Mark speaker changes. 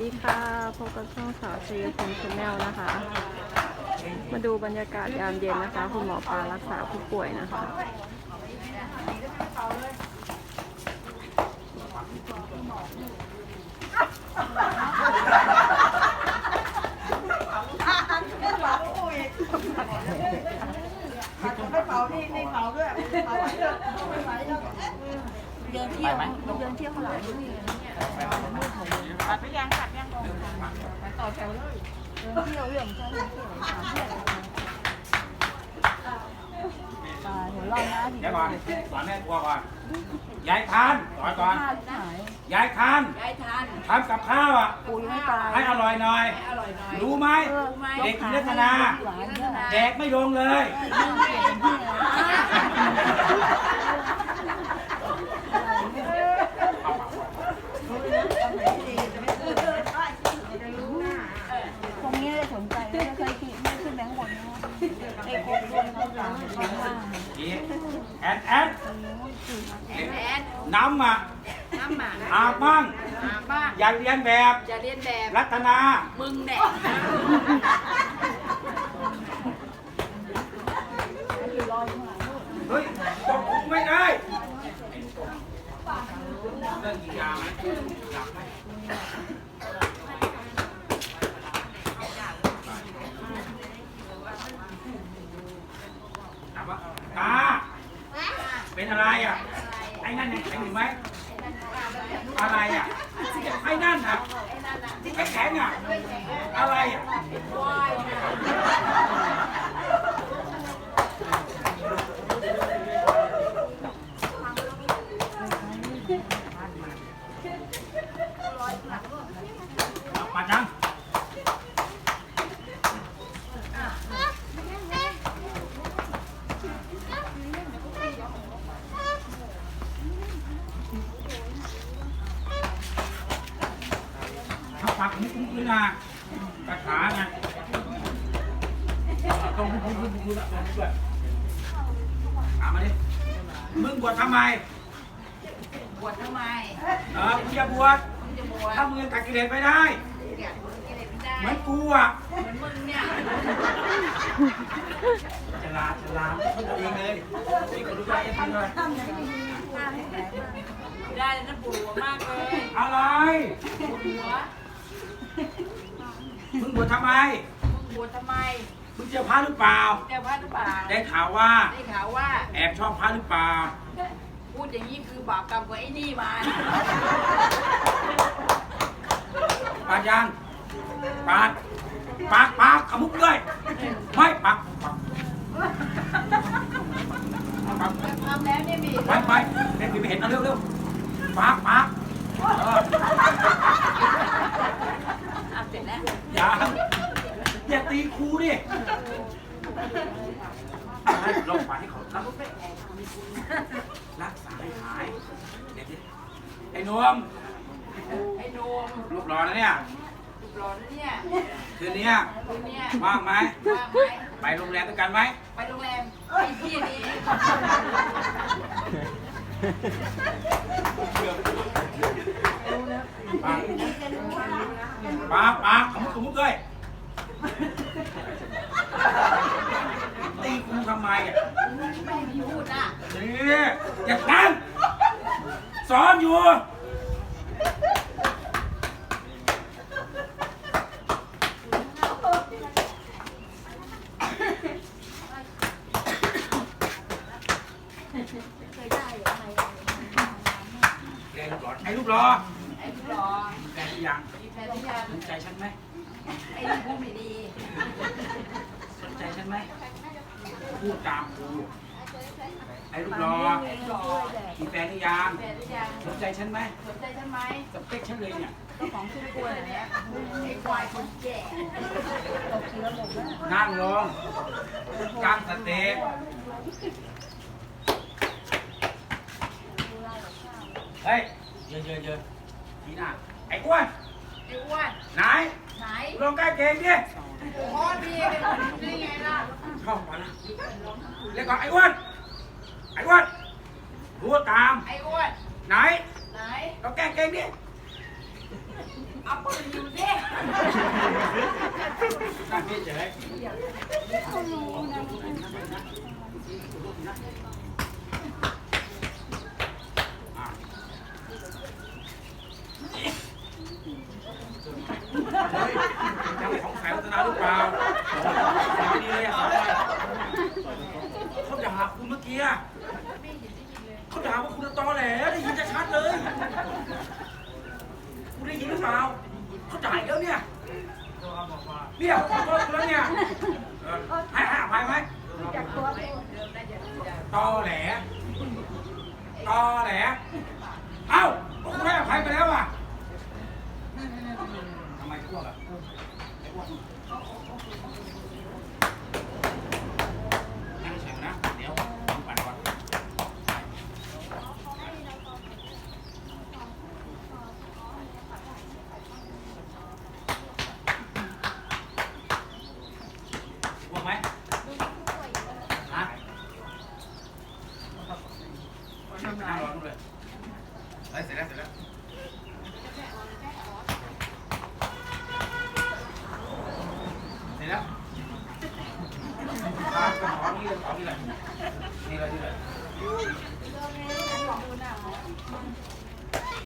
Speaker 1: ดีค่ะพบกับช่องสาวชัยภูมิชาแนลนะคะ มาดูบรรยากาศยามเย็นนะคะ คุณหมอปลารักษาผู้ป่วยนะคะ
Speaker 2: ไม่เป่านี่นี่เผาด้วยเผาไปเถอะ
Speaker 3: เดินเที่ยวเดินเที่ยวข้างหลัง นี่
Speaker 2: ปัดไปยังปัดยังไปต่อแถวเลย
Speaker 3: เดินเที่ยวเรื่องเที่ยวเรื่องเที่ยวถามเพื่อนตายหัวเราะ
Speaker 4: เดี๋ยวก่อนสอนแม่ครัวก่อนยายทานสอนก่อน
Speaker 3: ยา
Speaker 4: ยทาน
Speaker 2: ยายทาน
Speaker 4: ทำกับข้าวอะ
Speaker 3: ปูยังไม่ตาย
Speaker 4: ให้อร่อยหน่อย
Speaker 2: อร่อยหน่อย
Speaker 4: รู้ไหม
Speaker 3: เด็
Speaker 4: กอิรัตนา
Speaker 3: เนี่ย
Speaker 4: แดกไม่ลงเลย
Speaker 3: ยิ่งเปลี่ยนที่ตรงนี้เลยสนใจไม่เคยคิดไม่ขึ้นแบงค์บนนะไอ้คนรวยเขาหลังเขาล่าง
Speaker 4: นี่ แอนแอน
Speaker 2: แอน
Speaker 4: น้ำอะ
Speaker 2: น้ำหมา
Speaker 4: อาบมั่ง
Speaker 2: มาบ้าง
Speaker 4: อย่าเรียนแบบ
Speaker 2: จะเรียนแบบ
Speaker 4: รัตนา
Speaker 2: มึงแน่
Speaker 4: เฮ้ยตกคุกไม่ได้เรื่องกินยาไหมหลับไหมถามว่าตา เป็น อะไรอะ ไอ้นั่นยังแข็งอยู่ไหมอะไรอะไอ้นั่นอะที่แข็งๆอะ อะไรอะ มาจัง ถ้าปักมุกมุกเลยนะกระถาไงตรงมุกมุกมุกมุกละมุกด้วยถามมาดิ มึงบวชทำไม
Speaker 2: บวชทำไม
Speaker 4: เออมึงจะบวช
Speaker 2: มึงจะบวช
Speaker 4: ถ้ามึงยังตัดกิเลสไม่ได้
Speaker 2: อยากบวชกิเลสไม่ได้
Speaker 4: เหมือนกูอะ
Speaker 2: เหมือนมึงเนี่ย
Speaker 4: ฉลาดฉลาดพูดตัวเองเลยนี่ก็รู้ใจเองเลย
Speaker 2: ได้เลยนะปวดหัวมากเลย
Speaker 4: อะไร
Speaker 2: ปวดหัว
Speaker 4: มึงบวชทำไม
Speaker 2: มึงบวชทำไม
Speaker 4: มึงเจอพระหรือเปล่า
Speaker 2: เจ้าพระหรือเปล่า
Speaker 4: ได้ข่าวว่า
Speaker 2: ได้ข่าวว่า
Speaker 4: แอบชอบพระหรือเปล่า
Speaker 2: พูดอย่างนี้คือบาปกรรมของไอ้นี่มา
Speaker 4: ปาดยังปาดปากปากขมุกเลยไม่ปากปากปาก
Speaker 2: ทำแล้วเนี่ยมี
Speaker 4: ไปไปเด็กไม่เห็นเอาเร็วเร็วปากปากเออ
Speaker 2: อะเสร็จแล้ว
Speaker 4: อย่า อย่าตีครูดิให้ลงปากให้เขารับรักษาให้หายเด็กดิไอ้หนวม
Speaker 2: ไอ้โนม
Speaker 4: รูปหล่อนะเนี่ย
Speaker 2: รูปหล่อนะเนี่ย
Speaker 4: คืนนี้
Speaker 2: คนเนี่ย
Speaker 4: ว่างไหม
Speaker 2: ว่างไหม
Speaker 4: ไปโรงแรมด้วยกันไหม
Speaker 2: ไปโรงแรมไอ้ที่นี้
Speaker 4: ปากปากปากขมุกขมุกด้วย ตีกูทำไมอะ
Speaker 2: ไม่มีพูดนะ
Speaker 4: นี่อย่าตั้งสอนอยู่แกรูปหล่อไอ้รูปหล่อ
Speaker 2: ไอ้รูปหล่อ
Speaker 4: แกหรือยัง
Speaker 2: มีแฟนหรือยัง
Speaker 4: สนใจฉันไหม
Speaker 2: ไอ้นี่พูดไม่ดี
Speaker 4: สนใจฉันไหมพูดตามกูไอ้รูปหล่อ
Speaker 2: ไอ้รูปหล่อ
Speaker 4: มีแฟนหรือยัง
Speaker 2: แฟนหรือยัง
Speaker 4: สนใจฉันไหม
Speaker 2: สนใจฉันไหม
Speaker 4: สเปคฉันเลยเนี่ย
Speaker 2: เจ้าของชื่อกล้วยเนี่ยไอ้ควายคนแก่
Speaker 3: ตกทีละหมดแล้ว
Speaker 4: นั่งลงตั้งสติเฮ้ยเยอะเยอะเยอะทีหน้าไอ้อ้วน
Speaker 2: ไอ้อ้วน
Speaker 4: ไหน
Speaker 2: ไหน
Speaker 4: ลงใกล้เกงดิ
Speaker 2: พอดีเป็นคนนี้ไงล่ะ
Speaker 4: เข้ามาละเรียกก่อนไอ้อ้วนไอ้อ้วนรู้ตาม
Speaker 2: ไอ้อ้วน
Speaker 4: ไหน
Speaker 2: ไหน
Speaker 4: เราแก้เกงดิ
Speaker 2: อ
Speaker 4: เอาปืนอยู่สินั่งเฉยอะเฮ้ยยังของขายวัฒนา หรือเปล่าสอนดีเลยอะสอนไปเขาด่าคุณเมื่อกี้อะเขาด่าว่าคุณตอแหลได้ยินจะชัดเลย คุณได้ยินหรือเปล่าเขาจ่ายแล้วเนี่ยเนี่ยขอโทษคุณแล้วเนี่ยเออให้ให้อภัยไหมตอแหลตอแหลเอ้าคุณให้อภัยไปแล้วอะทำไมพวกอะ ああ本当に本当に。 แล้วมาขอนี่เลยขอนี่เลยนี่เลยนี่เลย